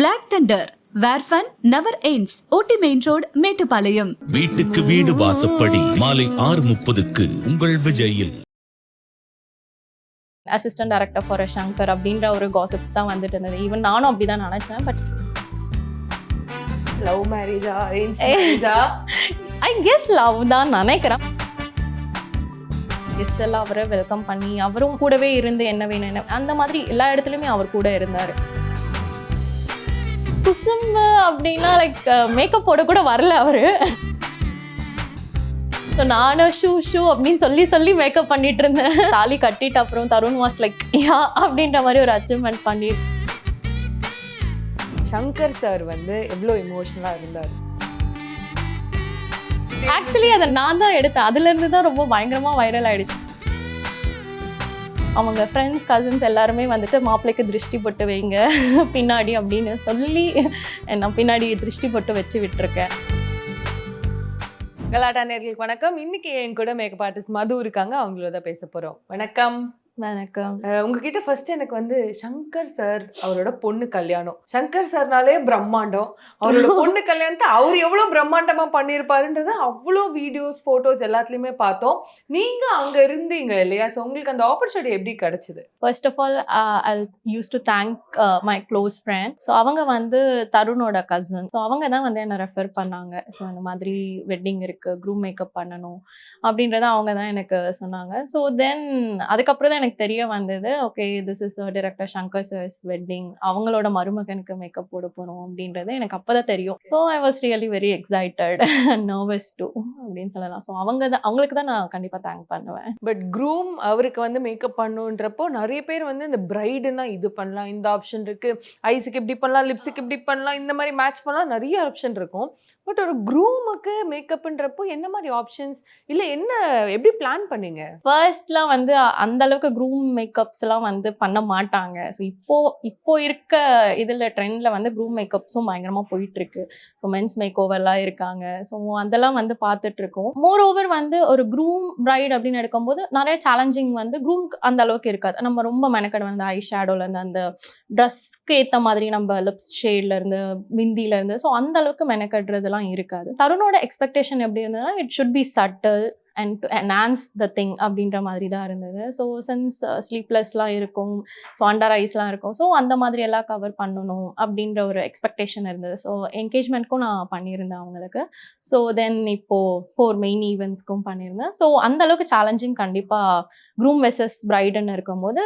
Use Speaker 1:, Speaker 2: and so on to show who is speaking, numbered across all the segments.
Speaker 1: Black Thunder வேர் ஃபன் நவர் எய்ன்ஸ் ஊட்டி மெயின் ரோடு மேட்டுப்பாளையம்
Speaker 2: வீட்டுக்கு வீடு வாசப்படி. மாலை ஆறு முப்பதுக்கு உங்கள் விஜயில்.
Speaker 3: அசிஸ்டன்ட் டைரக்டர் ஃபார் சங்கர் அப்படின்ற ஒரு காசிப்ஸ் தான் வந்துட்டு இருந்தது. ஈவன் நானும் அப்படி தான் நினச்சேன் பட்
Speaker 4: லவ் மேரேஜா அரேஞ்ச். மேரேஜா
Speaker 3: ஐ கெஸ் லவ் தான் நினைக்கிறேன். கெஸ்ட் எல்லாம் அவரை வெல்கம் பண்ணி அவரும் கூடவே இருந்து என்ன வேணும் என்ன அந்த மாதிரி எல்லா இடத்துலையுமே அவர் கூட இருந்தார். குசும்பு அப்படின்னா லைக் மேக்கப் போட கூட வரல அவரு. ஸோ நானும் ஷூ ஷூ அப்படின்னு சொல்லி சொல்லி மேக்கப் பண்ணிட்டு இருந்தேன். தாலி கட்டிட்டு அப்புறம் தருண் வாஸ் லைக் யா அப்படின்ற மாதிரி ஒரு அச்சீவ்மெண்ட் பண்ணி
Speaker 4: சங்கர் சார் வந்து எவ்வளோ இமோஷனலா இருந்தார்.
Speaker 3: ஆக்சுவலி அதை நான் தான் எடுத்தேன். அதுல இருந்து தான் ரொம்ப பயங்கரமா வைரல் ஆயிடுச்சு. அவங்க ஃப்ரெண்ட்ஸ் கசின்ஸ் எல்லாருமே வந்துட்டு மாப்பிள்ளைக்கு திருஷ்டி போட்டு வைங்க. பின்னாடி அப்படின்னு சொல்லி நான் பின்னாடி திருஷ்டி போட்டு வச்சு விட்டுருக்கேன்.
Speaker 4: கலாட்டா நேர்களுக்கு வணக்கம். இன்னைக்கு என் கூட மேக்கப் ஆர்டிஸ்ட் மது இருக்காங்க. அவங்களோட தான் பேச போகிறோம் வணக்கம்.
Speaker 3: வணக்கம்.
Speaker 4: உங்ககிட்ட ஃபர்ஸ்ட் எனக்கு வந்து சங்கர் சார் அவரோட பொண்ணு கல்யாணம். சங்கர் சார்னாலே பிரம்மாண்டம். அவரோட பொண்ணு கல்யாணத்தை அவர் எவ்வளவு பிரம்மாண்டமா பண்ணியிருப்பாருன்றத அவ்வளோ வீடியோஸ் போட்டோஸ் எல்லாத்துலயுமே பார்த்தோம். நீங்க அங்க இருந்தீங்க இல்லையா? ஸோ உங்களுக்கு அந்த ஆப்பர்ச்சுனிட்டி எப்படி கிடைச்சது?
Speaker 3: First of all I use to thank my close friend so அவங்க வந்து தருணோட கசின் ஸோ அவங்க தான் வந்து என்னை ரெஃபர் பண்ணாங்க. ஸோ இந்த மாதிரி வெட்டிங் இருக்குது க்ரூம் மேக்கப் பண்ணணும் அப்படின்றத அவங்க தான் எனக்கு சொன்னாங்க. ஸோ தென் அதுக்கப்புறம் தான் எனக்கு தெரிய வந்தது okay this is director Shankar sir's wedding அவங்களோட மருமகனுக்கு மேக்கப் போட போகிறோம் அப்படின்றது எனக்கு அப்போ தான் தெரியும் so I was really very excited nervous too அப்படின்னு சொல்லலாம். ஸோ அவங்க தான் அவங்களுக்கு தான் நான் கண்டிப்பாக தேங்க் பண்ணுவேன்.
Speaker 4: பட் க்ரூம் அவருக்கு வந்து மேக்கப் பண்ணுன்றப்போ நிறைய பேர் வந்து இந்த பிரைடுனா இது பண்ணலாம் இந்த ஆப்ஷன் இருக்கு. ஐஸுக்கு இப்படி பண்ணலாம் லிப்ஸுக்கு இப்படி பண்ணலாம் இந்த மாதிரி மேட்ச் பண்ணலாம் நிறைய ஆப்ஷன் இருக்கும். பட் ஒரு க்ரூமுக்கு மேக்கப்ன்றப்போ என்ன மாதிரி ஆப்ஷன்ஸ் இல்லை என்ன எப்படி பிளான் பண்ணீங்க?
Speaker 3: ஃபர்ஸ்ட்லாம் வந்து அந்த அளவுக்கு க்ரூம் மேக்கப்ஸ்லாம் வந்து பண்ண மாட்டாங்க. ஸோ இப்போ இப்போ இருக்க இதில் ட்ரெண்டில் வந்து க்ரூம் மேக்கப்ஸும் பயங்கரமாக போயிட்டு இருக்கு ஸோ மென்ஸ் மேக் ஓவர்லாம் இருக்காங்க. ஸோ அதெல்லாம் வந்து பார்த்துட்டு இருக்கோம் மோர் ஓவர் வந்து ஒரு க்ரூம் பிரைட் அப்படின்னு எடுக்கும்போது நிறைய சேலஞ்சிங் வந்து க்ரூம் அந்த அளவுக்கு இருக்காது. நம்ம ரொம்ப மெனக்கடை வந்து ஐ ஷேடோலேருந்து அந்த ட்ரெஸ்க்கு ஏற்ற மாதிரி நம்ம லிப்ஸ் ஷேட்லேருந்து இருந்து ஸோ அந்த அளவுக்கு மெனக்கடுறதுலாம் இருக்காது. தருணோட எக்ஸ்பெக்டேஷன் எப்படி இருந்ததுன்னா it should be subtle and to enhance the thing அப்படின்ற மாதிரி தான் இருந்தது ஸோ சின்ஸ் ஸ்லீப்லெஸ்லாம் இருக்கும் ஸோ அண்டர் ஐஸ்லாம் இருக்கும் ஸோ அந்த மாதிரி எல்லாம் கவர் பண்ணணும் அப்படின்ற ஒரு எக்ஸ்பெக்டேஷன் இருந்தது. ஸோ என்கேஜ்மெண்ட்க்கும் நான் பண்ணியிருந்தேன் அவங்களுக்கு. ஸோ தென் இப்போது ஃபோர் மெயின் ஈவெண்ட்ஸ்க்கும் பண்ணியிருந்தேன். ஸோ அந்த அளவுக்கு சேலஞ்சிங் கண்டிப்பாக க்ரூம் வெசஸ் பிரைடுன்னு இருக்கும்போது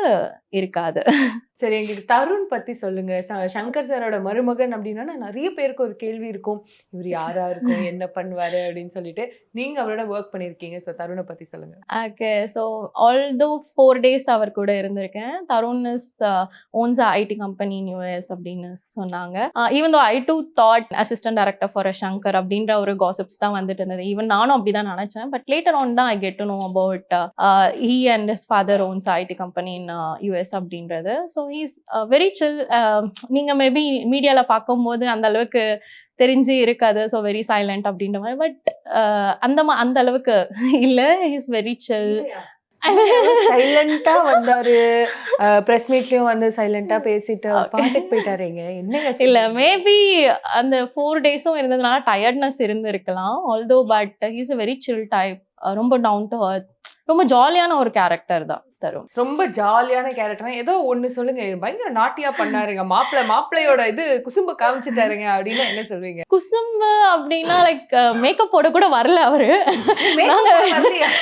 Speaker 3: இருக்காது.
Speaker 4: சரி எங்களுக்கு தருண் பத்தி சொல்லுங்க. சங்கர் சாரோட மருமகன் அப்படின்னா நிறைய பேருக்கு ஒரு கேள்வி இருக்கும். இவர் யாரா இருக்கும்? என்ன பண்ணுவாரு? அப்படின்னு சொல்லிட்டு நீங்க அவரோட ஒர்க் பண்ணிருக்கீங்க ஸோ தருணை பத்தி சொல்லுங்க.
Speaker 3: Okay. So although four days அவர் கூட இருந்திருக்கேன். Tarun is owns IT company in US அப்படின்னு சொன்னாங்க. Even though I too thought assistant director for Shankar அப்படின்ற ஒரு காசிப்ஸ் தான் வந்துட்டு இருந்தது. ஈவன் நானும் அப்படி தான் நினச்சேன் பட் லேட்டர் ஆன் தான் I get to know about he and his father owns IT company in US அப்படின்றது. ஸோ ஹீஸ் வெரி சில் நீங்கள் மேபி மீடியாவில் பார்க்கும்போது அந்த அளவுக்கு தெரிஞ்சு இருக்காது ஸோ வெரி சைலண்ட் அப்படின்ற மாதிரி. பட் அந்த மா அந்த அளவுக்கு இல்லை. இஸ் வெரி சில்
Speaker 4: சைலண்டா வந்தாரு. பிரஸ் மீட்லயும் வந்து சைலண்டா பேசிட்டு. பாட்டுக்கு போயிட்டாருங்க என்னங்க
Speaker 3: இல்ல? மேபி அந்த ஃபோர் டேஸும் இருந்ததுனால டயர்ட்னஸ் இருந்திருக்கலாம். Although but he's very chill type ரொம்ப டவுன் டு அர்த் ரொம்ப ஜாலியான ஒரு கேரக்டர் தான். தரும்.
Speaker 4: ரொம்ப ஜாலியான கேரக்டர் ஏதோ ஒண்ணு சொல்லுங்க பயங்கர நாட்டியா பண்ணாருங்க. மாப்பிள்ளை மாப்பிள்ளையோட இது குசும்பு காமிச்சிட்டாருங்க அப்படின்னு என்ன சொல்வீங்க?
Speaker 3: குசும்பு அப்படின்னா லைக் மேக்கப் போட கூட வரல அவரு.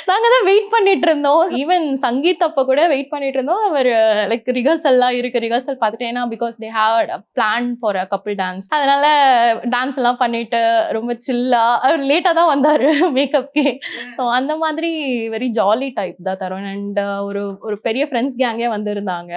Speaker 3: நாங்க- தான் வெயிட் பண்ணிட்டு இருந்தோம். ஈவன் சங்கீத் அப்ப கூட வெயிட் பண்ணிட்டு இருந்தோம். அவர் லைக் ரிஹர்சல்லாம் இருக்கு ரிஹர்சல் பார்த்துட்டு ஏன்னா because they have plan for a couple dance அதனால டான்ஸ் எல்லாம் பண்ணிட்டு ரொம்ப சில்லா அவர் லேட்டா தான் வந்தாரு மேக்கப்க்கு ஸோ அந்த மாதிரி வெரி ஜாலி டைப் தான் தருண் அண்ட் ஒரு ஒரு பெரிய ஃப்ரெண்ட்ஸ் கேங்கே வந்திருந்தாங்க.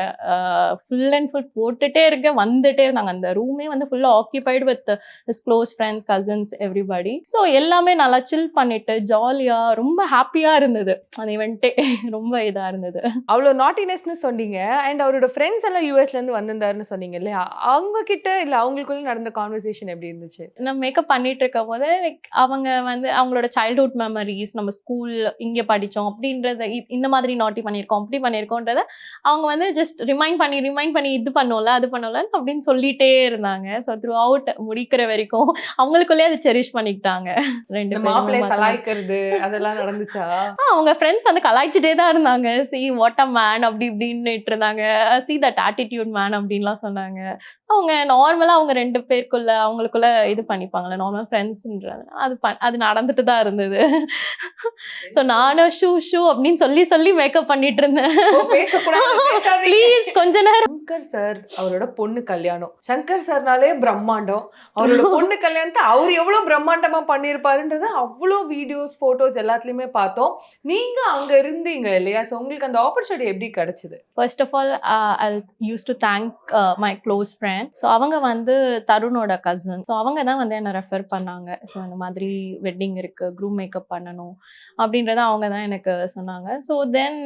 Speaker 3: ஃபுல் அண்ட் ஃபுல் போட்டுட்டே இருக்க வந்துட்டே இருந்தாங்க. அந்த ரூமே வந்து ஃபுல்லாக occupied with his close friends cousins everybody so எல்லாமே நல்லா சில் பண்ணிட்டு ஜாலியாக ரொம்ப ஹாப்பியாக இருந்தது. அந்த இவெண்ட்டே ரொம்ப இதாக இருந்தது.
Speaker 4: அவ்வளவு நாட்டினஸ்னு சொன்னீங்க. அண்ட் அவரோட ஃப்ரெண்ட்ஸ் எல்லாம் யூஎஸ்ல இருந்து வந்திருந்தாருன்னு சொன்னீங்க இல்லையா? அவங்க கிட்ட இல்ல அவங்களுக்குள்ள நடந்த கான்வர்சேஷன் எப்படி இருந்துச்சு?
Speaker 3: நம்ம மேக்கப் பண்ணிட்டு இருக்கும் போது லைக் அவங்க வந்து அவங்களோட சைல்ட்ஹுட் மெமரிஸ் நம்ம ஸ்கூல் இங்கே படித்தோம் அப்படின்றத இந்த மாதிரி நாட்டி பண்ணியிருக்கோம் அப்படி பண்ணியிருக்கோன்றத அவங்க வந்து ஜஸ்ட் ரிமைண்ட் பண்ணி ரிமைண்ட் பண்ணி இது பண்ணோம்ல அது பண்ணோம்ல அப்படின்னு சொல்லிட்டே இருந்தாங்க. ஸோ த்ரூ அவுட் முடிக்கிற வரைக்கும் அவங்களுக்குள்ளே அதை செரிஷ் பண்ணிக்கிட்டாங்க. ரெண்டு பார்த்தா.
Speaker 4: கலாய்க்கிறது அதெல்லாம் நடந்துச்சா?
Speaker 3: அவங்க ஃப்ரெண்ட்ஸ் வந்து கலாய்ச்சிட்டே தான் இருந்தாங்க. சி வாட் அ மேன் அப்படி இப்படின்னு இருந்தாங்க. சி தட் ஆட்டிடியூட் மேன் அப்படின்லாம் சொன்னாங்க. அவங்க நார்மலாக அவங்க ரெண்டு பேருக்குள்ள அவங்களுக்குள்ள இது பண்ணிப்பாங்கல்ல நார்மல் ஃப்ரெண்ட்ஸ்ன்றது அது அது நடந்துட்டு தான் இருந்தது. ஸோ நானும் ஷூ ஷூ அப்படின்னு சொல்லி சொல்லி மேக்கப் பண்ணிட்டு இருந்தேன். ப்ளீஸ் கொஞ்ச நேரம்.
Speaker 4: சங்கர் சார் அவரோட பொண்ணு கல்யாணம். சங்கர் சார்னாலே பிரம்மாண்டம். அவரோட பொண்ணு கல்யாணத்தை அவர் எவ்வளவு பிரம்மாண்டமா பண்ணியிருப்பாருன்றது அவ்வளோ வீடியோஸ் போட்டோஸ் எல்லாத்துலயுமே பார்த்தோம். நீங்க அங்க இருந்தீங்க இல்லையா? ஸோ உங்களுக்கு அந்த ஆப்பர்ச்சுனிட்டி எப்படி கிடைச்சது?
Speaker 3: First of all I use to thank my close friend so அவங்க வந்து தருணோட கசின் ஸோ அவங்க தான் வந்து என்னை ரெஃபர் பண்ணாங்க. ஸோ இந்த மாதிரி வெட்டிங் இருக்கு க்ரூம் மேக்கப் பண்ணணும் அப்படின்றத அவங்க தான் எனக்கு சொன்னாங்க. ஸோ தென்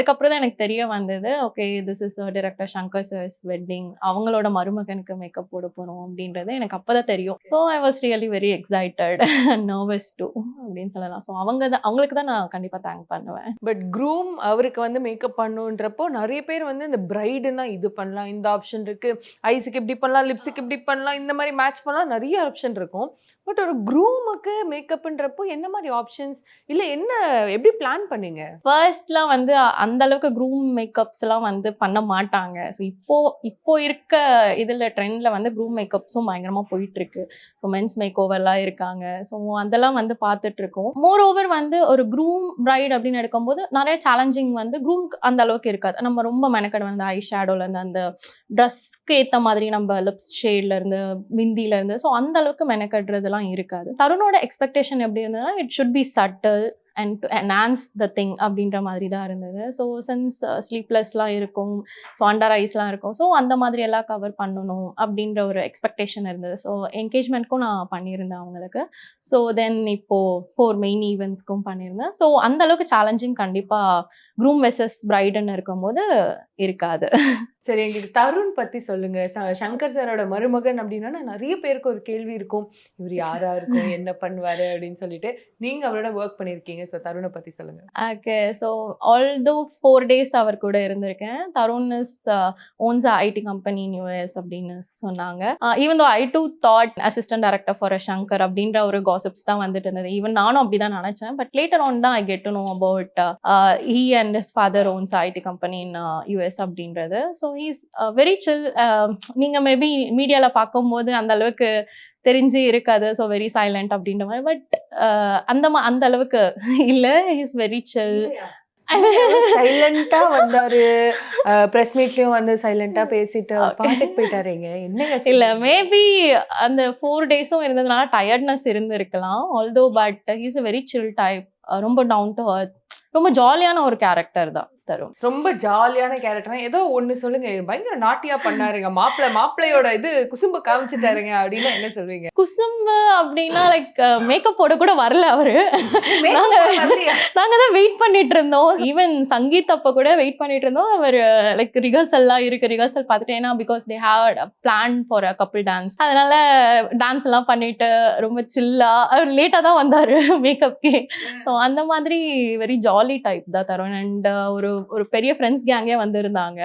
Speaker 3: அதுக்கப்புறம் தான் எனக்கு தெரிய வந்தது okay this is director Shankar sir's wedding அவங்களோட மருமகனுக்கு மேக்கப் போட போகிறோம் அப்படின்றது எனக்கு அப்போ தான் தெரியும் so I was really very excited nervous too அப்படின்னு சொல்லலாம். ஸோ அவங்க தான் அவங்களுக்கு தான் நான் கண்டிப்பாக தேங்க் பண்ணுவேன்.
Speaker 4: பட் க்ரூம் அவருக்கு வந்து மேக்கப் பண்ணுன்றப்போ நிறைய பேர் வந்து இந்த பிரைடுனா இது பண்ணலாம் இந்த ஆப்ஷன் இருக்கு. ஐஸுக்கு இப்படி பண்ணலாம் லிப்ஸுக்கு இப்படி பண்ணலாம் இந்த மாதிரி மேட்ச் பண்ணலாம் நிறைய ஆப்ஷன் இருக்கும். பட் ஒரு க்ரூமுக்கு மேக்கப்ன்றப்போ என்ன மாதிரி ஆப்ஷன்ஸ் இல்லை என்ன எப்படி பிளான் பண்ணீங்க?
Speaker 3: ஃபர்ஸ்ட்லாம் வந்து அந்த அளவுக்கு க்ரூம் மேக்கப்ஸ்லாம் வந்து பண்ண மாட்டாங்க. ஸோ இப்போ இப்போ இருக்க இதில் ட்ரெண்டில் வந்து க்ரூம் மேக்கப்ஸும் பயங்கரமாக போயிட்டு இருக்கு ஸோ மென்ஸ் மேக் ஓவர்லாம் இருக்காங்க. ஸோ அதெல்லாம் வந்து பார்த்துட்டு இருக்கோம் மோர் ஓவர் வந்து ஒரு க்ரூம் பிரைட் அப்படின்னு எடுக்கும்போது நிறைய சேலஞ்சிங் வந்து க்ரூம் அந்த அளவுக்கு இருக்காது. நம்ம ரொம்ப மெனக்கடை வந்து ஐ ஷேடோலேருந்து அந்த ட்ரெஸ்க்கு ஏற்ற மாதிரி நம்ம லிப்ஸ் ஷேட்லேருந்து இருந்து ஸோ அந்த அளவுக்கு மெனக்கடுறதுலாம் இருக்காது. தருணோட எக்ஸ்பெக்டேஷன் எப்படி இருந்ததுன்னா it should be subtle and to enhance the thing அப்படின்ற மாதிரி தான் இருந்தது ஸோ சின்ஸ் ஸ்லீப்லெஸ்லாம் இருக்கும் ஸோ அண்டர் ஐஸ்லாம் இருக்கும் ஸோ அந்த மாதிரி எல்லாம் கவர் பண்ணணும் அப்படின்ற ஒரு எக்ஸ்பெக்டேஷன் இருந்தது. ஸோ என்கேஜ்மெண்ட்க்கும் நான் பண்ணியிருந்தேன் அவங்களுக்கு. ஸோ தென் இப்போது ஃபோர் மெயின் ஈவெண்ட்ஸ்க்கும் பண்ணியிருந்தேன். ஸோ அந்த அளவுக்கு சேலஞ்சிங் கண்டிப்பாக க்ரூம் வெசஸ் பிரைடுன்னு இருக்கும்போது இருக்காது.
Speaker 4: சரி எங்களுக்கு தருண் பத்தி சொல்லுங்க. சங்கர் சாரோட மருமகன் அப்படின்னா நிறைய பேருக்கு ஒரு கேள்வி இருக்கும். இவர் யாரா இருக்கும்? என்ன பண்ணுவாரு? அப்படின்னு சொல்லிட்டு நீங்க அவரோட ஒர்க் பண்ணிருக்கீங்க ஸோ தருணை பத்தி சொல்லுங்க.
Speaker 3: Okay. So although four days அவர் கூட இருந்திருக்கேன். Tarun is owns IT company in US அப்படின்னு சொன்னாங்க. Even though I too thought assistant director for Shankar அப்படின்ற ஒரு காசிப்ஸ் தான் வந்துட்டு இருந்தது. ஈவன் நானும் அப்படி தான் நினச்சேன். பட் லேட்டர் ஆன் தான் I get to know about he and his father owns IT company in US அப்படின்றது. ஸோ ஹீஸ் வெரி சில் நீங்கள் மேபி மீடியாவில் பார்க்கும்போது அந்த அளவுக்கு தெரிஞ்சு இருக்காது ஸோ வெரி சைலண்ட் அப்படின்ற மாதிரி. பட் அந்த மா அந்த அளவுக்கு இல்லை. இஸ் வெரி சில்
Speaker 4: சைலண்டா வந்தாரு. பிரஸ் மீட்லயும் வந்து சைலண்டா பேசிட்டு. பாட்டுக்கு போயிட்டாருங்க என்னங்க
Speaker 3: இல்ல? மேபி அந்த ஃபோர் டேஸும் இருந்ததுனால டயர்ட்னஸ் இருந்திருக்கலாம். Although but he's very chill type ரொம்ப டவுன் டு அர்த் ரொம்ப ஜாலியான ஒரு கேரக்டர் தான். தரும்.
Speaker 4: ரொம்ப ஜாலியான கேரக்டர் ஏதோ ஒண்ணு சொல்லுங்க பயங்கர நாட்டியா பண்ணாருங்க. மாப்பிள்ளை மாப்பிள்ளையோட இது குசும்பு காமிச்சிட்டாருங்க அப்படின்னா என்ன சொல்வீங்க?
Speaker 3: குசும்பு அப்படின்னா லைக் மேக்கப் போட கூட வரல அவரு. நாங்க- தான் வெயிட் பண்ணிட்டு இருந்தோம். ஈவன் சங்கீத் அப்ப கூட வெயிட் பண்ணிட்டு இருந்தோம். அவர் லைக் ரிஹர்சல்லாம் இருக்கு ரிஹர்சல் பார்த்துட்டு ஏன்னா because they have plan for a couple dance அதனால டான்ஸ் எல்லாம் பண்ணிட்டு ரொம்ப சில்லா அவர் லேட்டா தான் வந்தாரு மேக்கப்க்கு ஸோ அந்த மாதிரி வெரி ஜாலி டைப் தான் தருண் அண்ட் ஒரு ஒரு பெரிய ஃப்ரெண்ட்ஸ் கேங்கே வந்திருந்தாங்க.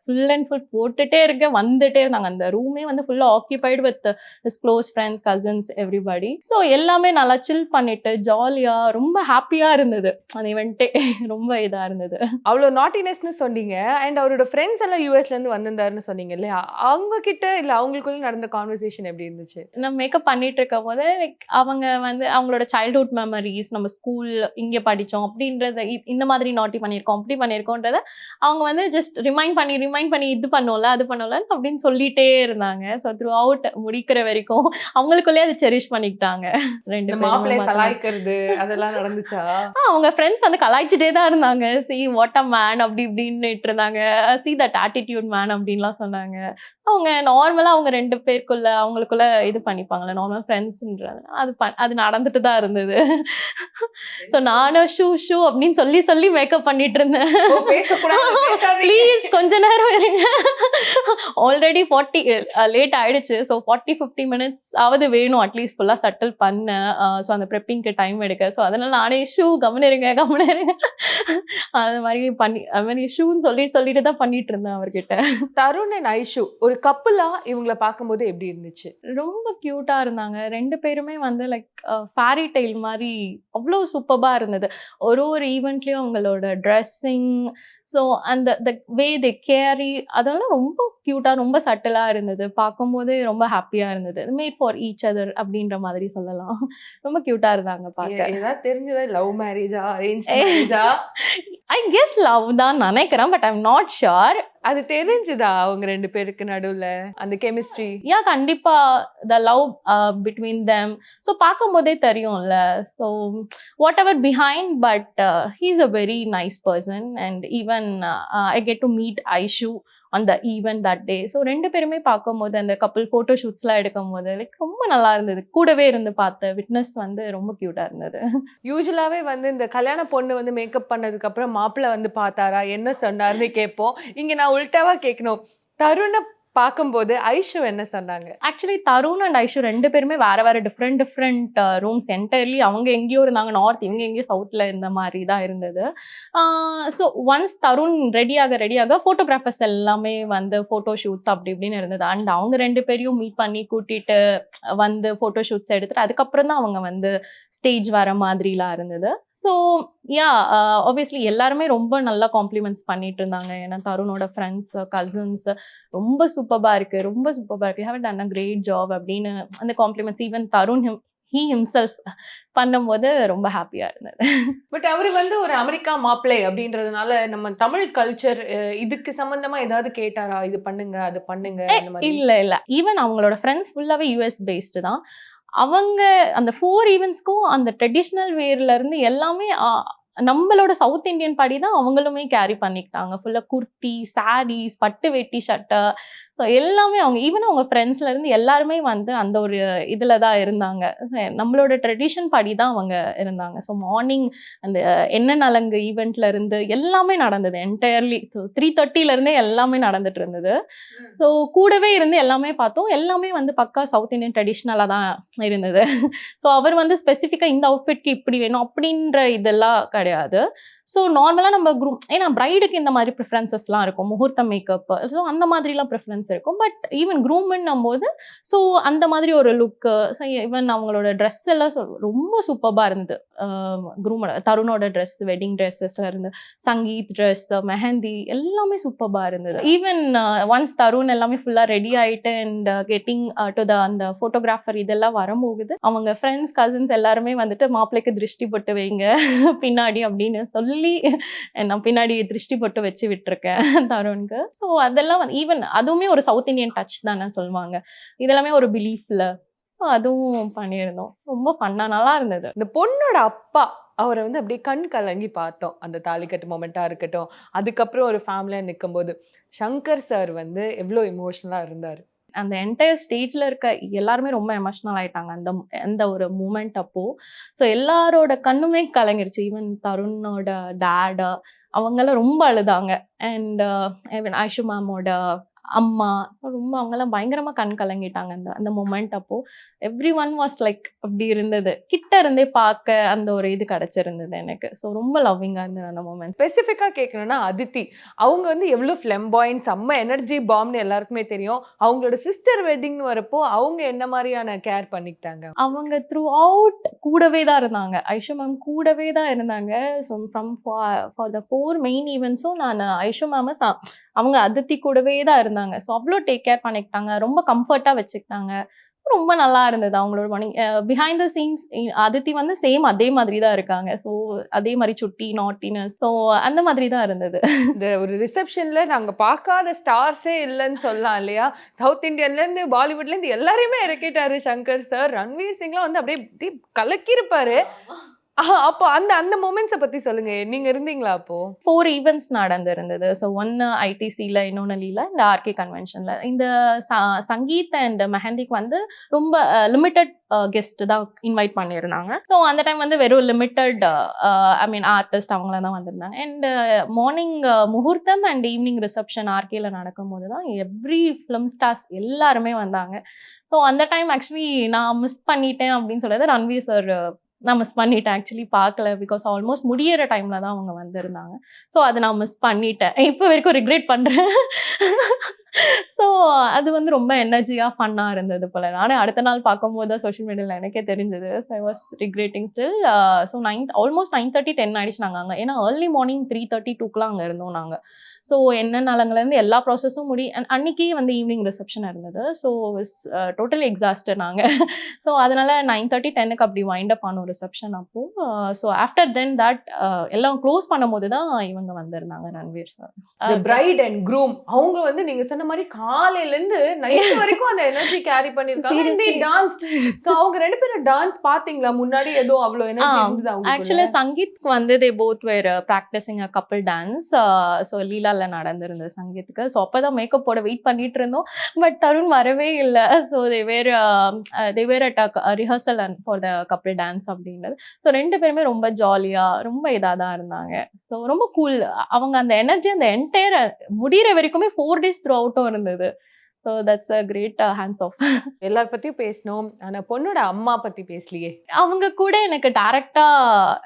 Speaker 3: ஃபுல் அண்ட் ஃபுல் போட்டுட்டே இருக்க வந்துட்டே இருந்தாங்க. அந்த ரூமே வந்து ஃபுல்லாக occupied with his close friends cousins everybody so எல்லாமே நல்லா சில் பண்ணிட்டு ஜாலியாக ரொம்ப ஹாப்பியாக இருந்தது. அந்த இவெண்ட்டே ரொம்ப இதாக இருந்தது.
Speaker 4: அவ்வளவு நாட்டினஸ்னு சொன்னீங்க. அண்ட் அவரோட ஃப்ரெண்ட்ஸ் எல்லாம் யூஎஸ்ல இருந்து வந்திருந்தாருன்னு சொன்னீங்க இல்லையா? அவங்க கிட்ட இல்ல அவங்களுக்குள்ள நடந்த கான்வர்சேஷன் எப்படி இருந்துச்சு?
Speaker 3: நம்ம மேக்கப் பண்ணிட்டு இருக்கும் போது லைக் அவங்க வந்து அவங்களோட சைல்ட்ஹுட் மெமரிஸ் நம்ம ஸ்கூல் இங்கே படித்தோம் அப்படின்றத இந்த மாதிரி நாட்டி பண்ணியிருக்கோம் அப்படி பண்ணியிருக்கோன்றத அவங்க வந்து ஜஸ்ட் ரிமைண்ட் பண்ணி ரிமைண்ட் பண்ணி இது பண்ணோம்ல அது பண்ணோம்ல அப்படின்னு சொல்லிட்டே இருந்தாங்க. ஸோ த்ரூ அவுட் முடிக்கிற வரைக்கும் அவங்களுக்குள்ளே அதை செரிஷ் பண்ணிக்கிட்டாங்க. ரெண்டு பார்த்தா.
Speaker 4: கலாய்க்கிறது அதெல்லாம் நடந்துச்சா?
Speaker 3: அவங்க ஃப்ரெண்ட்ஸ் வந்து கலாய்ச்சிட்டே தான் இருந்தாங்க. சி வாட் அ மேன் அப்படி இப்படின்னு இருந்தாங்க. சி தட் ஆட்டிடியூட் மேன் அப்படின்லாம் சொன்னாங்க. அவங்க நார்மலாக அவங்க ரெண்டு பேருக்குள்ள அவங்களுக்குள்ள இது பண்ணிப்பாங்கல்ல நார்மல் ஃப்ரெண்ட்ஸ்ன்றது அது அது நடந்துட்டு தான் இருந்தது. ஸோ நானும் ஷூ ஷூ அப்படின்னு சொல்லி சொல்லி மேக்கப் பண்ணிட்டு இருந்தேன். ப்ளீஸ் கொஞ்ச நேரம் இருங்க. ஆல்ரெடி ஃபார்ட்டி லேட் ஆயிடுச்சு. ஸோ ஃபார்ட்டி ஃபிஃப்டி மினிட்ஸ் ஆவது வேணும். அட்லீஸ்ட் ஃபுல்லாக செட்டில் பண்ண. ஸோ அந்த ப்ரெப்பிங்க்கு டைம் எடுக்க. ஸோ அதனால நானே ஷூ கவனம் இருங்க கவனம் இருங்க. அது மாதிரி பண்ணி அது மாதிரி ஷூன்னு சொல்லிட்டு சொல்லிட்டு தான் பண்ணிட்டு இருந்தேன் அவர்கிட்ட.
Speaker 4: தருண் அண்ட் ஐஷு ஒரு கப்பலா இவங்கள பார்க்கும்போது எப்படி இருந்துச்சு?
Speaker 3: ரொம்ப க்யூட்டா இருந்தாங்க. ரெண்டு பேருமே வந்து லைக் ஃபேரி டெய்ல் மாதிரி அவ்வளோ சூப்பராக இருந்தது. ஒரு ஒரு ஈவெண்ட்லேயும் அவங்களோட ட்ரெஸ்ஸிங் ஸோ அந்த த வே தே கேரி அதெல்லாம் ரொம்ப க்யூட்டாக ரொம்ப சட்டிலாக இருந்தது. பார்க்கும்போதே ரொம்ப ஹாப்பியாக இருந்தது. மேட் ஃபார் ஈச் அதர் அப்படின்ற மாதிரி சொல்லலாம். ரொம்ப க்யூட்டாக இருந்தாங்க பார்க்க.
Speaker 4: ஏதாவது தெரிஞ்சதா? லவ் மேரேஜா அரேஞ்ச் மேரேஜா
Speaker 3: ஐ கெஸ் லவ் தான் நினைக்கிறேன் பட் ஐம் நாட் ஷுர்
Speaker 4: அது தெரிஞ்சுதா அவங்க ரெண்டு பேருக்கு நடுவுல? அந்த கெமிஸ்ட்ரி
Speaker 3: யா கண்டிப்பா. The love between them so பார்க்கும்போதே தெரியும்ல. So whatever behind but he's a very nice person and even I get to meet Aishu அந்த ஈவெண்ட் தட் டே ஸோ ரெண்டு பேருமே பார்க்கும்போது அந்த கப்பல் ஃபோட்டோ ஷூட்ஸ்லாம் எடுக்கும் போது லைக் ரொம்ப நல்லா இருந்தது. கூடவே இருந்து பார்த்த விட்னஸ் வந்து ரொம்ப க்யூட்டாக இருந்தது.
Speaker 4: யூஸ்வலாகவே வந்து இந்த கல்யாண பொண்ணு வந்து மேக்கப் பண்ணதுக்கப்புறம் மாப்பிள்ளை வந்து பார்த்தாரா? என்ன சொன்னார்னு கேட்போம். இங்கே நான் உள்டாவாக கேட்கணும் தருண பார்க்கும்போது ஐஷு என்ன சொன்னாங்க?
Speaker 3: ஆக்சுவலி தருண் அண்ட் ஐஷு ரெண்டு பேருமே வேற வேற டிஃப்ரெண்ட் டிஃப்ரெண்ட் ரூம்ஸ் என்டையர்லி அவங்க எங்கேயோ இருந்தாங்க நார்த் இவங்க எங்கேயோ சவுத்தில் இருந்த மாதிரி தான் இருந்தது. ஸோ ஒன்ஸ் தருண் ரெடியாக ரெடியாக ஃபோட்டோகிராஃபர்ஸ் எல்லாமே வந்து ஃபோட்டோ ஷூட்ஸ் அப்படி இப்படின்னு இருந்தது. அண்ட் அவங்க ரெண்டு பேரையும் மீட் பண்ணி கூட்டிட்டு வந்து ஃபோட்டோ ஷூட்ஸ் எடுத்துட்டு அதுக்கப்புறம் தான் அவங்க வந்து ஸ்டேஜ் வர மாதிரிலாம் இருந்தது. ஸோ யா ஆப்வியஸ்லி எல்லாருமே ரொம்ப நல்லா காம்ப்ளிமெண்ட்ஸ் பண்ணிட்டு இருந்தாங்க ஏன்னா தருணோட ஃப்ரெண்ட்ஸ் கசின்ஸ் ரொம்ப சூப்பராக இருக்கு. ரொம்ப சூப்பராக இருக்கு. Have done a great job அப்படின்னு அந்த compliments even Tarun him he himself பண்ணும்போது ரொம்ப ஹாப்பியாக இருந்தது
Speaker 4: பட் அவர் வந்து ஒரு அமெரிக்கா மாப்பிள்ளை அப்படின்றதுனால நம்ம தமிழ் கல்ச்சர் இதுக்கு சம்பந்தமா ஏதாவது கேட்டாரா? இது பண்ணுங்க அது பண்ணுங்க
Speaker 3: இல்லை இல்லை. ஈவன் அவங்களோட ஃப்ரெண்ட்ஸ் ஃபுல்லாகவே யூஎஸ் பேஸ்டு தான். அவங்க அந்த ஃபோர் ஈவெண்ட்ஸ்க்கும் அந்த ட்ரெடிஷ்னல் வேர்ல இருந்து எல்லாமே நம்மளோட சவுத் இந்தியன் படி தான் அவங்களுமே கேரி பண்ணிக்கிட்டாங்க. ஃபுல்லாக குர்த்தி சாரீஸ் பட்டு வெட்டி ஷர்ட்டு ஸோ எல்லாமே அவங்க ஈவன் அவங்க ஃப்ரெண்ட்ஸ்ல இருந்து எல்லாருமே வந்து அந்த ஒரு இதில் தான் இருந்தாங்க. நம்மளோட ட்ரெடிஷன் படி தான் அவங்க இருந்தாங்க. ஸோ மார்னிங் அந்த என்ன நலங்கு ஈவெண்ட்ல இருந்து எல்லாமே நடந்தது. என்டையர்லி ஸோ த்ரீ இருந்தே எல்லாமே நடந்துட்டு இருந்தது. ஸோ கூடவே இருந்து எல்லாமே பார்த்தோம். எல்லாமே வந்து பக்கா சவுத் இந்தியன் ட்ரெடிஷ்னலாக தான் இருந்தது. ஸோ அவர் வந்து ஸ்பெசிஃபிக்காக இந்த அவுட்ஃபிட்க்கு இப்படி வேணும் அப்படின்ற இதெல்லாம் கிடையாது. ஸோ நார்மலாக நம்ம குரூப் ஏன்னா ப்ரைடுக்கு இந்த மாதிரி ப்ரிஃபரன்சஸ்லாம் இருக்கும். முகூர்த்த மேக்கப் ஸோ அந்த மாதிரிலாம் ப்ரிஃபரன்ஸ் இருக்கும். பட் ஈவன் க்ரூம்னும் போது ஸோ அந்த மாதிரி ஒரு லுக்கு ஸோ ஈவன் அவங்களோட ட்ரெஸ் எல்லாம் சொல் ரொம்ப சூப்பராக இருந்தது. குரூமோட தருணோட ட்ரெஸ் வெட்டிங் ட்ரெஸ்ஸஸ்ல இருந்து சங்கீத் ட்ரெஸ் மெஹந்தி எல்லாமே சூப்பர்பாக இருந்தது. ஈவன் ஒன்ஸ் தருண் எல்லாமே ஃபுல்லாக ரெடி ஆகிட்டு அண்ட் கெட்டிங் டு த அந்த ஃபோட்டோகிராஃபர் இதெல்லாம் வரும்போகுது அவங்க ஃப்ரெண்ட்ஸ் கசின்ஸ் எல்லாருமே வந்துட்டு மாப்பிள்ளைக்கு திருஷ்டி போட்டு வைங்க பின்னாடி அப்படின்னு சொல்லி நான் பின்னாடி திருஷ்டி போட்டு வச்சு விட்டுருக்கேன் தருணுக்கு. ஸோ அதெல்லாம் வந்து ஈவன் அதுவுமே ஒரு சவுத் இந்தியன் டச் தானே சொல்லுவாங்க. இதெல்லாமே ஒரு பிலீஃப்ல அதுவும் பண்ணியிருந்தோம். ரொம்ப ஃபன்னா நல்லா இருந்தது.
Speaker 4: இந்த பொண்ணோட அப்பா அவரை வந்து அப்படியே கண் கலங்கி பார்த்தோம். அந்த தாலிக்கட்டு மொமெண்ட்டாக இருக்கட்டும். அதுக்கப்புறம் ஒரு ஃபேமிலியாக நிற்கும்போது சங்கர் சார் வந்து எவ்வளோ இமோஷனலாக இருந்தார்.
Speaker 3: அந்த என்டையர் ஸ்டேஜில் இருக்க எல்லாருமே ரொம்ப எமோஷ்னல் ஆயிட்டாங்க. அந்த அந்த ஒரு மூமெண்ட் அப்போ. ஸோ எல்லாரோட கண்ணுமே கலங்கிருச்சு. ஈவன் தருணோட டேடு அவங்கெல்லாம் ரொம்ப அழுதாங்க. அண்ட் ஈவன் ஐஷு மேமோட அம்மா. ரொம்ப அவங்கெல்லாம் பயங்கரமா கண் கலங்கிட்டாங்க அந்த அந்த மூமெண்ட் அப்போ. எவ்ரி ஒன் வாஸ் லைக் அப்படி இருந்தது. கிட்ட இருந்தே பார்க்க அந்த ஒரு இது கிடைச்சிருந்தது எனக்கு. ஸோ ரொம்ப லவ்விங்காக இருந்தது அந்த மூமெண்ட்
Speaker 4: ஸ்பெசிஃபிக்காக கேட்கணும்னா அதித்தி. அவங்க வந்து எவ்வளோ ஃப்ளெம்பாயின் செம்ம எனர்ஜி பாம்னு எல்லாருக்குமே தெரியும். அவங்களோட சிஸ்டர் வெட்டிங்னு வரப்போ அவங்க என்ன மாதிரியான கேர் பண்ணிக்கிட்டாங்க?
Speaker 3: அவங்க த்ரூ அவுட் கூடவே தான் இருந்தாங்க. ஐஷு மேம் கூடவே தான் இருந்தாங்க. So from for the four main ஈவெண்ட்ஸும் நான் ஐஷு மேமை அவங்க அதித்தி கூடவே தான் இருந்தாங்க ஸோ அவ்வளோ டேக் கேர் பண்ணிக்கிட்டாங்க. ரொம்ப கம்ஃபர்ட்டாக வச்சுக்கிட்டாங்க. ரொம்ப நல்லா இருந்தது அவங்களோட morning behind the scenes Aditi வந்து சேம் அதே மாதிரி தான் இருக்காங்க. ஸோ அதே மாதிரி சுட்டி நாட்டினஸ் ஸோ அந்த மாதிரி தான் இருந்தது.
Speaker 4: இந்த ஒரு ரிசப்ஷனில் நாங்கள் பார்க்காத ஸ்டார்ஸே இல்லைன்னு சொல்லலாம் இல்லையா? சவுத் இந்தியன்லேருந்து பாலிவுட்லேருந்து எல்லாரையுமே இறக்கிட்டாரு சங்கர் சார் ரன்வீர் சிங்லாம் வந்து அப்படியே கலக்கியிருப்பாரு. அப்போ அந்த அந்த மூமெண்ட்ஸை பத்தி சொல்லுங்க. நீங்க இருந்தீங்களா அப்போ?
Speaker 3: Four events நடந்திருந்தது. ஸோ ஒன்று ஐடிசியில் இன்னொன்னு லீல இந்த ஆர்கே கன்வென்ஷனில் இந்த சங்கீத் அண்ட் மெஹந்திக்கு வந்து ரொம்ப லிமிட்டட் கெஸ்ட் தான் இன்வைட் பண்ணியிருந்தாங்க. ஸோ அந்த டைம் வந்து வெறும் லிமிட்டட் ஐ மீன் ஆர்டிஸ்ட் அவங்கள தான் வந்திருந்தாங்க. அண்ட் மார்னிங் முகூர்த்தம் அண்ட் ஈவினிங் ரிசப்ஷன் ஆர்கேல நடக்கும்போது தான் எவ்ரி ஃபிலிம் ஸ்டார்ஸ் எல்லாருமே வந்தாங்க. ஸோ அந்த டைம் ஆக்சுவலி நான் மிஸ் பண்ணிட்டேன் அப்படின்னு சொல்லுறது ரன்வீர் சார் நான் மிஸ் பண்ணிட்டேன் ஆக்சுவலி பார்க்கல பிகாஸ் ஆல்மோஸ்ட் முடியிற டைம்ல தான் அவங்க வந்திருந்தாங்க. ஸோ அதை நான் மிஸ் பண்ணிட்டேன். இப்போ வரைக்கும் ரிக்ரெட் பண்ணுறேன் ஸோ அது வந்து ரொம்ப எனர்ஜியாக ஃபன்னாக இருந்தது போல. நானே அடுத்த நாள் பார்க்கும்போது தான் சோஷியல் மீடியாவில் எனக்கே தெரிஞ்சது. So I was regretting still so nine almost nine thirty ten ஆயிடுச்சு நாங்கள் அங்கே. ஏன்னா ஏர்லி மார்னிங் த்ரீ தேர்ட்டி டூக்கெலாம் அங்கே இருந்தோம் நாங்கள் ஸோ என்ன நலங்கள்லேருந்து எல்லா ப்ராசஸும் முடி and அன்னைக்கே வந்து ஈவினிங் ரிசப்ஷன் இருந்தது. ஸோ டோட்டலி எக்ஸாஸ்டட் நாங்கள் ஸோ அதனால நைன் தேர்ட்டி டென்னுக்கு அப்படி வைண்ட் அப் ஆனோம் ரிசப்ஷன் அப்போ ஸோ ஆஃப்டர் தென் தட் எல்லாம் க்ளோஸ் பண்ணும்போது தான் இவங்க வந்திருந்தாங்க Ranveer sir
Speaker 4: bride and groom. அவங்க வந்து நீங்க சொன்ன மாதிரி காலையில இருந்து நைட் வரைக்கும் அந்த energy carry
Speaker 3: Seriously.
Speaker 4: danced. So அவங்க ரெண்டு பேரும் டான்ஸ் பாத்தீங்களா முன்னாடி ஏதோ அவ்வளவு எனர்ஜி
Speaker 3: ஆ,
Speaker 4: இருந்தது
Speaker 3: ஆக்சுவலி
Speaker 4: அவங்க
Speaker 3: சங்கீத்க்கு வந்து they both were practicing a couple dance so கேரளாவில் நடந்திருந்தது சங்கீத்துக்கு ஸோ அப்பதான் மேக்கப் போட வெயிட் பண்ணிட்டு இருந்தோம் பட் தருண் வரவே இல்லை. So they were they were at rehearsal and for the couple dance அப்படின்றது. ஸோ ரெண்டு பேருமே ரொம்ப ஜாலியா ரொம்ப இதாக தான் இருந்தாங்க. ஸோ ரொம்ப கூல் அவங்க அந்த எனர்ஜி அந்த என்டையர் முடிகிற வரைக்குமே ஃபோர் டேஸ் த்ரூ அவுட்டும் இருந்தது. So that's a great hands off
Speaker 4: எல்லார பத்தியும் பேசணும். ஆனா பொண்ணோட அம்மா பத்தி பேசலையே.
Speaker 3: அவங்க கூட எனக்கு டைரக்டா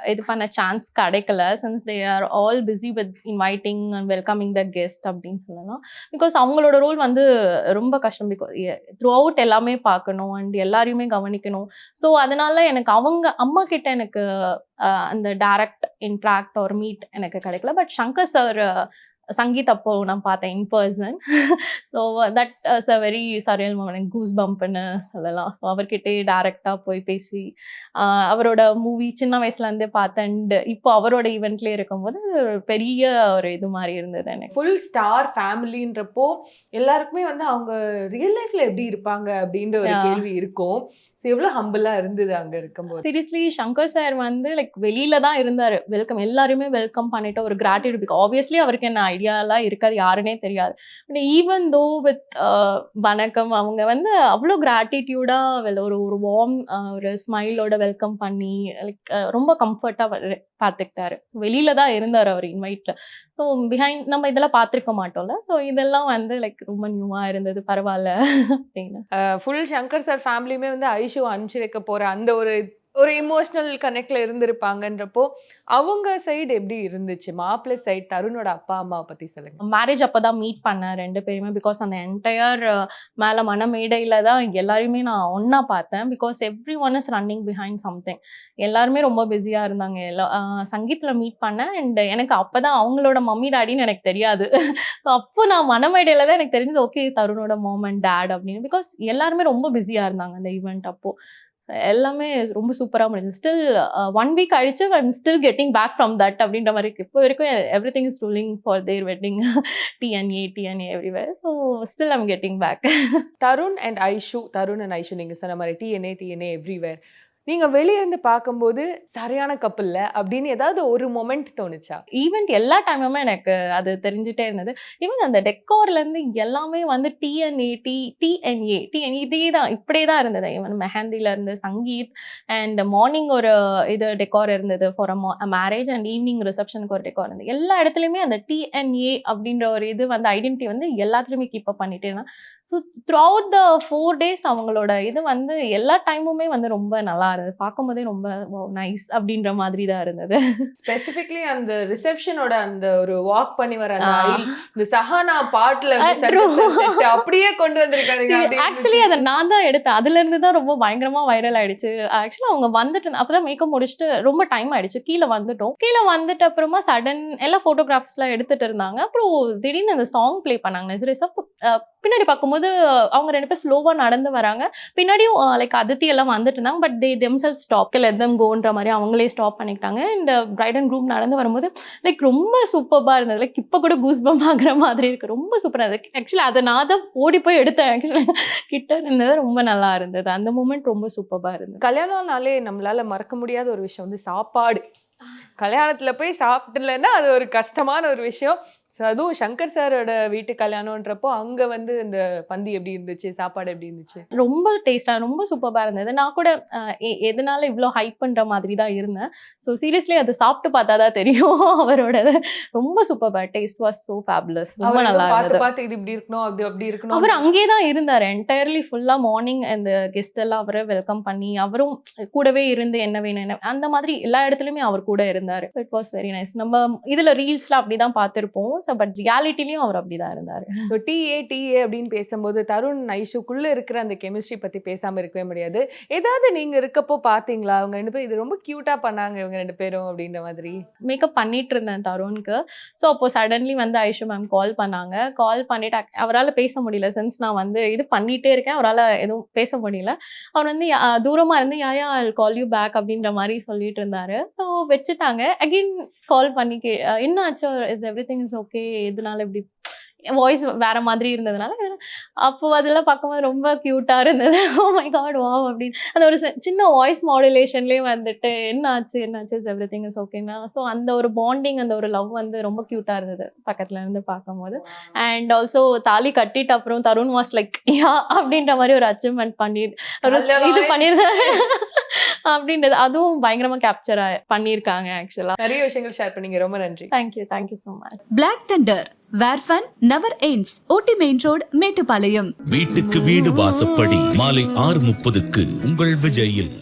Speaker 3: இது பண்ண சான்ஸ் கிடைக்கல. Since they are all busy with inviting and welcoming the guest அப்படின்னு சொல்லலாம். பிகாஸ் அவங்களோட ரோல் வந்து ரொம்ப கஷ்டம். பிகாஸ் த்ரூ அவுட் எல்லாமே பார்க்கணும். அண்ட் எல்லாரையுமே கவனிக்கணும். ஸோ அதனால எனக்கு அவங்க அம்மா கிட்ட எனக்கு அஹ், அந்த டைரக்ட் இன்ட்ராக்ட் ஒரு மீட் எனக்கு கிடைக்கல. பட் சங்கர் சார் சங்கீத் அப்போ நான் பார்த்தேன் in person so that is a very surreal moment goose பம்ப்னு சொல்லலாம். ஸோ அவர்கிட்டே டேரெக்டாக போய் பேசி அவரோட மூவி சின்ன வயசுலேருந்தே பார்த்தேன் அண்ட் இப்போ அவரோட ஈவெண்ட்லேயே இருக்கும்போது பெரிய ஒரு இது மாதிரி இருந்தது எனக்கு.
Speaker 4: ஃபுல் ஸ்டார் ஃபேமிலின்றப்போ எல்லாருக்குமே வந்து அவங்க ரியல் லைஃப்ல எப்படி இருப்பாங்க அப்படின்ற ஒரு. கேள்வி இருக்கும். ஸோ எவ்வளவு ஹம்பிளா இருந்தது அங்க இருக்கும்போது.
Speaker 3: சீரியஸ்லி சங்கர் சார் வந்து லைக் வெளியில தான் இருந்தார். வெல்கம் எல்லாருமே வெல்கம் பண்ணிட்டு ஒரு கிராட்டிடியூட் ஆப்வியஸ்லி அவருக்கு என்ன ஐடியாலாம் இருக்காது யாருன்னே தெரியாது. பட் ஈவன் தோ வித் வணக்கம் அவங்க வந்து அவ்வளோ கிராட்டிடியூடாக ஒரு ஒரு வார்ம் ஒரு ஸ்மைலோட வெல்கம் பண்ணி லைக் ரொம்ப கம்ஃபர்ட்டாக பார்த்துக்கிட்டாரு வெளியில தான் இருந்தார் அவர் இன்வைட்ல ஸோ பிஹைண்ட் நம்ம இதெல்லாம் பார்த்துருக்க மாட்டோம்ல. ஸோ இதெல்லாம் வந்து லைக் ரொம்ப நியூவாக இருந்தது பரவாயில்ல. அப்படின்னு.
Speaker 4: ஃபுல் சங்கர் சார் ஃபேமிலியுமே வந்து ஐஷு அனுப்பிச்சு வைக்க போற அந்த ஒரு ஒரு இமோஷ்னல் கனெக்டில் இருந்திருப்பாங்கன்றப்போ அவங்க சைடு எப்படி இருந்துச்சு? மாப்பிள்ளை சைடு தருணோட அப்பா அம்மாவை பத்தி சொல்லுங்க.
Speaker 3: மேரேஜ் அப்போ தான் மீட் பண்ணேன் ரெண்டு பேருமே பிகாஸ் அந்த என்டையர் மேலே மனமேடையில் தான் எல்லாருமே நான் ஒன்றா பார்த்தேன். Because everyone is running behind something எல்லாருமே ரொம்ப பிஸியாக இருந்தாங்க. எல்லா சங்கீத்தில் மீட் பண்ணேன். அண்ட் எனக்கு அப்போ தான் அவங்களோட மம்மி டாடின்னு எனக்கு தெரியாது. ஸோ அப்போ நான் மனமேடையில் தான் எனக்கு தெரிஞ்சது ஓகே தருணோட மோம் அண்ட் டேட் அப்படின்னு. பிகாஸ் எல்லாருமே ரொம்ப பிஸியாக இருந்தாங்க அந்த ஈவெண்ட் அப்போது எல்லாமே ரொம்ப சூப்பராக முடிஞ்சு ஸ்டில் ஒன் வீக் கழிச்சு I'm still getting back from that அப்படின்ற மாதிரி இருக்குது இப்போ வரைக்கும் everything is ruling for their wedding DNA DNA everywhere so still I'm getting back
Speaker 4: Tarun and Aishu Tarun and Aishu நீங்க சொன்ன மாதிரி டிஎன்ஏ டிஎன்ஏ எவ்ரிவேர் நீங்கள் வெளியிருந்து பார்க்கும்போது சரியான கப்பல்ல அப்படின்னு ஏதாவது ஒரு மொமெண்ட் தோணுச்சா?
Speaker 3: ஈவெண்ட் எல்லா டைமுமே எனக்கு அது தெரிஞ்சுட்டே இருந்தது. ஈவன் அந்த டெக்கோர்லேருந்து எல்லாமே வந்து டிஎன்ஏ டி டிஎன்ஏ டிஎன் இதே தான் இப்படியே தான் இருந்தது. ஈவன் மெஹந்திலேருந்து சங்கீத் அண்ட் மார்னிங் ஒரு இது டெக்கோர் இருந்தது for a marriage and evening ரிசப்ஷனுக்கு ஒரு டெக்கோர் இருந்தது. எல்லா இடத்துலையுமே அந்த டிஎன்ஏ அப்படின்ற ஒரு இது வந்து ஐடென்டிட்டி வந்து எல்லாத்துலேயுமே கீப் அப் பண்ணிட்டே so throughout the four days அவங்களோட இது வந்து எல்லா டைமுமே வந்து ரொம்ப நல்லா இருந்தது பார்க்கும்போதே ரொம்ப நைஸ் அப்படின்ற மாதிரி தான் இருந்தது.
Speaker 4: ஸ்பெசிபிக்லி அந்த ரிசப்ஷனோட அந்த ஒரு வாக் பண்ணி வர இந்த சஹானா பாட்டுல அப்படியே கொண்டு வந்திருக்காருங்க அப்படி
Speaker 3: ஆக்சுவலி அதை நான் தான் எடுத்தேன். அதுல இருந்து தான் ரொம்ப பயங்கரமா வைரல் ஆயிடுச்சு. ஆக்சுவலி அவங்க வந்துட்டு அப்பதான் மேக்கப் முடிச்சுட்டு ரொம்ப டைம் ஆயிடுச்சு. கீழே வந்துட்டோம். கீழே வந்துட்டு அப்புறமா சடன் எல்லா போட்டோகிராஃப்ஸ் எல்லாம் எடுத்துட்டு இருந்தாங்க. அப்புறம் திடீர்னு அந்த சாங் ப்ளே பண்ணாங்க. நெசரேஸா பின்னாடி பார்க்கும்போது அவங்க ரெண்டு பேர் ஸ்லோவா நடந்து வராங்க. பின்னாடியும் லைக் அதித்தி எல்லாம் வந்துட்டு இருந்தாங்க. But they themselves stop let them கோன்ற மாதிரி அவங்களே ஸ்டாப் பண்ணிக்கிட்டாங்க. அண்ட் பிரைட் அண்ட் குரூப் நடந்து வரும்போது லைக் ரொம்ப சூப்பராக இருந்தது. லைக் இப்போ கூட கூஸ் பம் ஆகுற மாதிரி இருக்கு. ரொம்ப சூப்பராக இருந்தது. ஆக்சுவலி அதை நான் தான் ஓடி போய் எடுத்தேன். ஆக்சுவலி கிட்ட இருந்தது. ரொம்ப நல்லா இருந்தது. அந்த மூமெண்ட் ரொம்ப சூப்பராக இருந்தது.
Speaker 4: கல்யாணம்னாலே நம்மளால மறக்க முடியாத ஒரு விஷயம் வந்து சாப்பாடு. கல்யாணத்துல போய் சாப்பிடலன்னா அது ஒரு கஷ்டமான ஒரு விஷயம். So, அதுவும் சங்கர் சாரோட வீட்டு கல்யாணம்ன்றப்போ அங்க வந்து இந்த பந்தி எப்படி இருந்துச்சு? சாப்பாடு எப்படி இருந்துச்சு?
Speaker 3: ரொம்ப டேஸ்டாக ரொம்ப சூப்பராக இருந்தது. நான் கூட எதனால இவ்வளோ ஹைப் பண்ணுற மாதிரி தான் இருந்தேன். ஸோ சீரியஸ்லி அது சாப்பிட்டு பார்த்தா தான் தெரியும் அவரோடது. ரொம்ப super taste was so fabulous ரொம்ப நல்லா
Speaker 4: பார்த்து
Speaker 3: இருந்தது.
Speaker 4: பார்த்து இது இப்படி இருக்கணும் அது அப்படி இருக்கணும்
Speaker 3: அவர் அங்கேயே தான் இருந்தார். என்டையர்லி ஃபுல்லாக மார்னிங் அந்த கெஸ்ட் எல்லாம் அவரை வெல்கம் பண்ணி அவரும் கூடவே இருந்து என்ன வேணும் என்ன அந்த மாதிரி எல்லா இடத்துலையுமே அவர் கூட இருந்தார். இட் வாஸ் வெரி நைஸ் நம்ம இதில் ரீல்ஸில் அப்படி தான் பார்த்துருப்போம். ஸோ பட் ரியாலிட்டிலையும் அவர் அப்படி தான் இருந்தார்
Speaker 4: ஸோ டிஏ டிஏ அப்படின்னு பேசும்போது தருண் ஐஷுக்குள்ள இருக்கிற அந்த கெமிஸ்ட்ரி பத்தி பேசாம இருக்கவே முடியாது. ஏதாவது நீங்க இருக்கப்போ பாத்தீங்களா? அவங்க ரெண்டு பேரும் இது ரொம்ப கியூட்டா பண்ணாங்க இவங்க ரெண்டு பேரும் அப்படின்ற மாதிரி.
Speaker 3: மேக்கப் பண்ணிட்டு இருந்தேன் தருண்க்கு. ஸோ அப்போ சடன்லி வந்து ஐஷு மேம் கால் பண்ணாங்க. கால் பண்ணிட்டு அவரால் பேச முடியல. சென்ஸ் நான் வந்து இது பண்ணிட்டே இருக்கேன் அவரால் எதுவும் பேச முடியல. அவர் வந்து யா- தூரமா இருந்து யாயா கால் யூ பேக் அப்படின்ற மாதிரி சொல்லிட்டு இருந்தாரு. ஸோ வச்சுட்டாங்க. அகெயின் கால் பண்ணி என்ன ஆச்சு is everything is okay எதனால இப்படி வாய்ஸ் வேற மாதிரி இருந்ததுனால அப்போ அதெல்லாம் பார்க்கும்போது ரொம்ப க்யூட்டாக இருந்தது. ஓ மை காட் வா அப்படின்னு. அந்த ஒரு சின்ன வாய்ஸ் மாடுலேஷன்லேயே வந்துட்டு என்ன ஆச்சு என்ன ஆச்சு எவ்ரி திங் இஸ் ஓகேனா ஸோ அந்த ஒரு பாண்டிங் அந்த ஒரு லவ் வந்து ரொம்ப க்யூட்டாக இருந்தது பக்கத்துல இருந்து பார்க்கும்போது. அண்ட் ஆல்சோ தாலி கட்டிட்டு அப்புறம் தருண் வாஸ் லைக் யா அப்படின்ற மாதிரி ஒரு அச்சீவ்மெண்ட் பண்ணி ஒரு இது
Speaker 4: ஆயிடுச்சு.
Speaker 3: அப்படின்றது அதுவும் பயங்கரமா கேப்சர் பண்ணியிருக்காங்க ஆக்சுவலா
Speaker 4: நிறைய விஷயங்கள் ஷேர் பண்ணீங்க. ரொம்ப நன்றி.
Speaker 3: Thank you thank you so much
Speaker 1: Black Thunder, where fun never ends. OT Main Road, Mettupalayam
Speaker 2: வீட்டுக்கு வீடு வாசப்படி மாலை ஆறு முப்பதுக்கு உங்கள் விஜயில்.